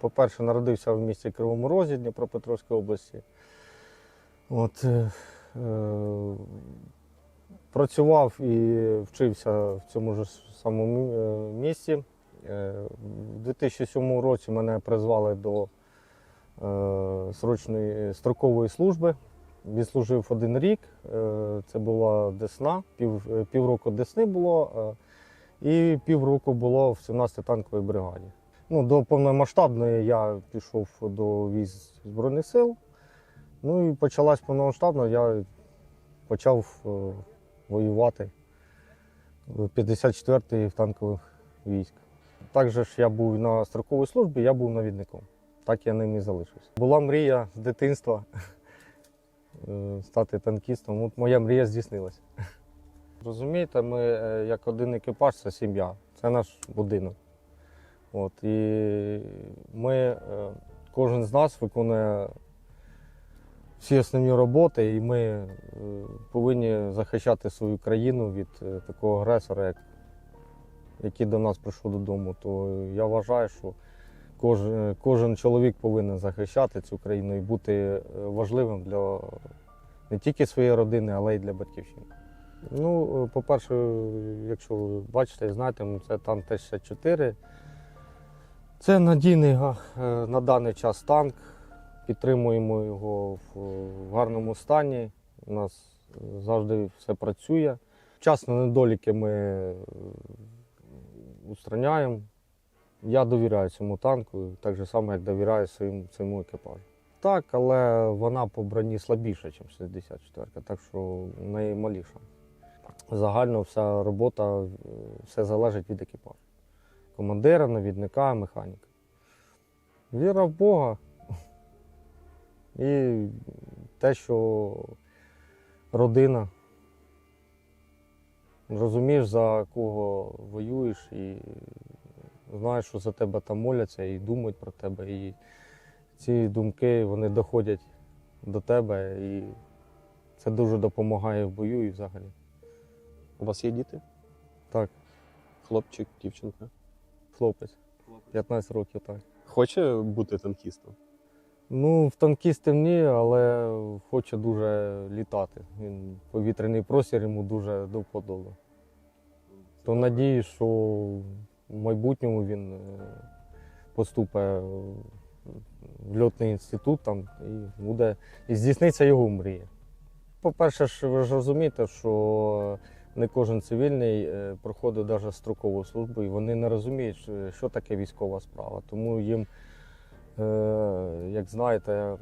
по-перше, народився в місті Кривому Розі Дніпропетровської області. От, е, е, працював і вчився в цьому ж самому е, місці. Е, У 2007 році мене призвали до е, срочної строкової служби. Відслужив один рік. Е, Це була Десна, пів, е, півроку Десни було, е, і півроку було в 17-й танковій бригаді. Ну, до повномасштабної я пішов до військ Збройних сил. Ну і почалась повномасштабна, я почав е, воювати в 54-й в танкових військ. Також ж я був на строковій службі, я був навідником. Так я ним і залишився. Була мрія з дитинства е, стати танкістом. От моя мрія здійснилася. Розумієте, ми е, як один екіпаж це сім'я, це наш будинок. От, і ми, е, кожен з нас виконує всі основні роботи, і ми е, повинні захищати свою країну від е, такого агресора, як, який до нас прийшов додому. То я вважаю, що кожен, кожен чоловік повинен захищати цю країну і бути важливим для не тільки своєї родини, але й для батьківщини. Ну, по-перше, якщо ви бачите знаєте, ну, це танк Т-64. Це надійний е, на даний час танк. Підтримуємо його в в гарному стані. У нас е, завжди все працює. Вчасно недоліки ми е, устраняємо. Я довіряю цьому танку, так же само, як довіряю своїм, своєму екіпажу. Так, але вона по броні слабіша, ніж 64, так що в неї маліша. Загально вся робота, е, все залежить від екіпажу. Командира, навідника, механіка. Віра в Бога. І те, що родина. Розумієш, за кого воюєш, і знаєш, що за тебе там моляться і думають про тебе. І ці думки вони доходять до тебе, і це дуже допомагає в бою і взагалі. У вас є діти? Так, Хлопчик, дівчинка. Хлопець, 15 років так. Хоче бути танкістом? Ну, в танкістів ні, але хоче дуже літати. Він повітряний простір йому дуже до вподоби. То надію, що в майбутньому він е, поступить в льотний інститут там, і буде і здійсниться його мрія. По-перше, ж, ви ж розумієте, що не кожен цивільний е, проходить навіть строкову службу, і вони не розуміють, що- що таке військова справа. Тому їм Е, як знаєте,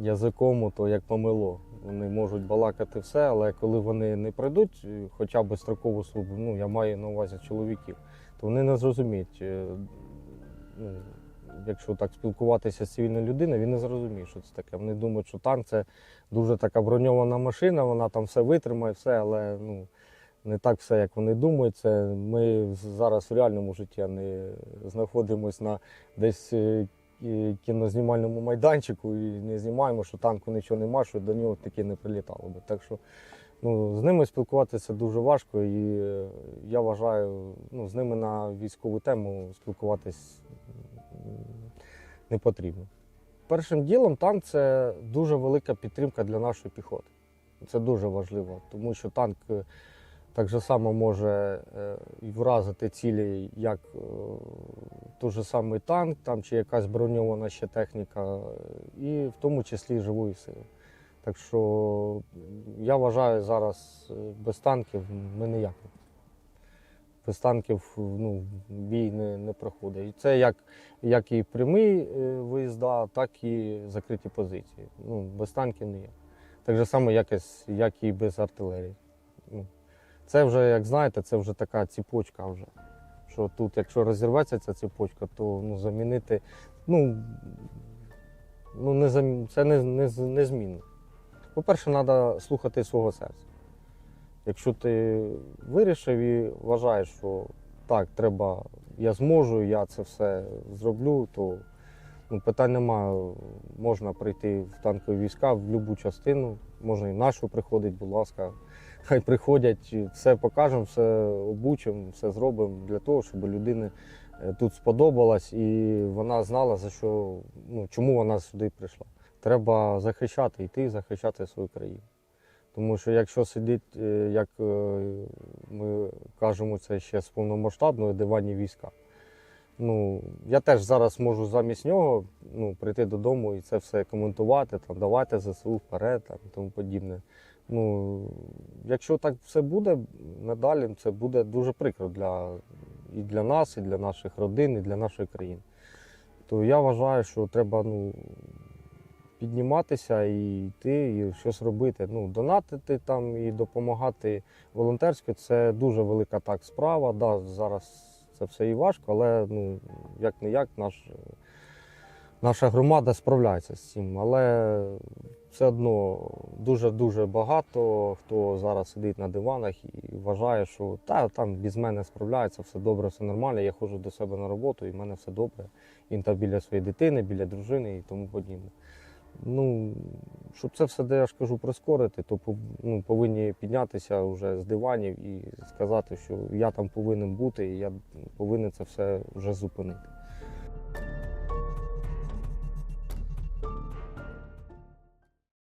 язиком, то як помило. Вони можуть балакати все, але коли вони не пройдуть е, хоча б строкову службу, ну я маю на увазі чоловіків, то вони не зрозуміють. е, Ну, якщо так спілкуватися з цивільною людиною, він не зрозуміє, що це таке. Вони думають, що танк це дуже така броньована машина, вона там все витримає, все, але ну, не так все, як вони думають. Це ми зараз в реальному житті не знаходимося на десь е, кінознімальному майданчику і не знімаємо, що танку нічого нема, що до нього таки не прилітало би. Так що ну, з ними спілкуватися дуже важко, і е, я вважаю, ну, з ними на військову тему спілкуватись не потрібно. Першим ділом танк це дуже велика підтримка для нашої піхоти. Це дуже важливо, тому що танк е, так же само може е, вразити цілі, як е, той же самий танк, там чи якась броньована ще техніка, і в тому числі живої сили. Так що я вважаю, зараз е, без танків ми ніяк. Без танків ну, бій не, не проходить. І це як, як і прямі виїзда, так і закриті позиції. Ну, без танків ніяк. Так же само, як і без артилерії. Це вже, як знаєте, це вже така ціпочка вже. Що тут, якщо розірветься ця ціпочка, то ну, замінити, ну, ну не зам... це не, не, незмінно. По-перше, треба слухати свого серця. Якщо ти вирішив і вважаєш, що так, треба, я зможу, я це все зроблю, то ну, питань немає. Можна прийти в танкові війська в будь-яку частину, можна і нашу приходить, будь ласка. Хай приходять, все покажемо, все обучимо, все зробимо для того, щоб у людини е, тут сподобалась, і вона знала, за що, ну, чому вона сюди прийшла. Треба захищати, йти захищати свою країну. Тому що якщо сидить, е, як е, ми кажемо, це ще з повномасштабної диванні війська. Ну, я теж зараз можу замість нього ну, прийти додому і це все коментувати, там, давайте ЗСУ вперед там, і тому подібне. Ну, якщо так все буде надалі, це буде дуже прикро для, і для нас, і для наших родин, і для нашої країни. То я вважаю, що треба ну, підніматися і йти, і щось робити. Ну, донатити там і допомагати волонтерськи це дуже велика так справа. Да, зараз це все і важко, але ну, як не як наш, наша громада справляється з цим. Але все одно дуже-дуже багато хто зараз сидить на диванах і вважає, що та там без мене справляється, все добре, все нормально. Я ходжу до себе на роботу, і в мене все добре. Він там біля своєї дитини, біля дружини і тому подібне. Ну, щоб це все, де я ж кажу, прискорити, то ну, повинні піднятися вже з диванів і сказати, що я там повинен бути, і я повинен це все вже зупинити.